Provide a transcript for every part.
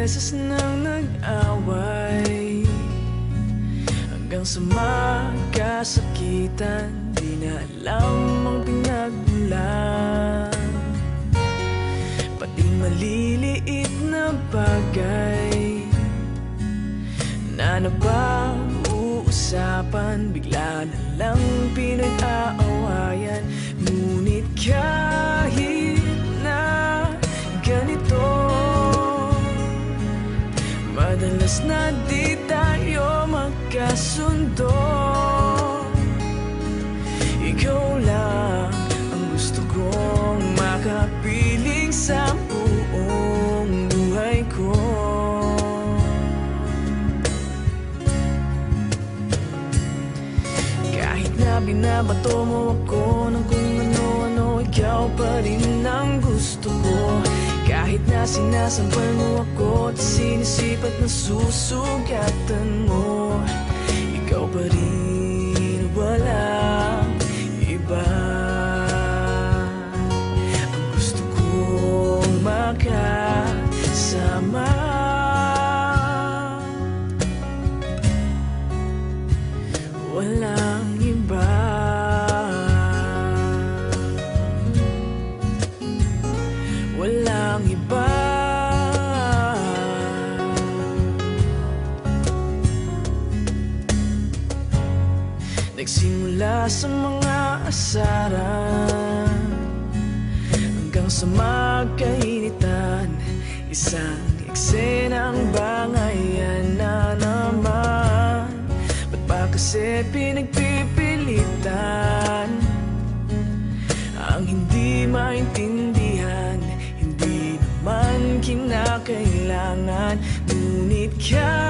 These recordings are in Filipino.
Beses nang nag-away. Hanggang sa magkasakitan Di na alam ang pinagmulan. Pati maliliit na bagay Na napag-uusapan Bigla na lang pinag-aawayan. Ngunit kahit magkasundo Ikaw lang ang gusto kong makapiling sa buong buhay ko. Kahit na binabato mo ako ng kung ano-ano Ikaw pa rin ang gusto ko. Kahit na sinasampal mo ako At sinisipat na susugatan mo Ikaw pa rin Nagsimula sa mga asaran Hanggang sa magkainitan. Isang eksenang bangayan na naman. Ba't ba kasi pinagpipilitan? Ang hindi maintindihan Hindi naman kinakailangan. Ngunit kahit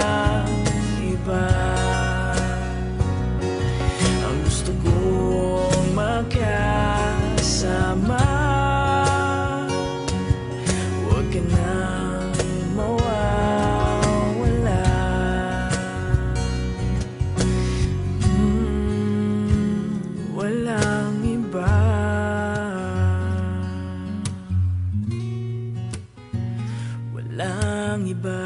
iba. Ang gusto kong makasama Huwag ka nang mawawala. Mm, Walang iba. Walang iba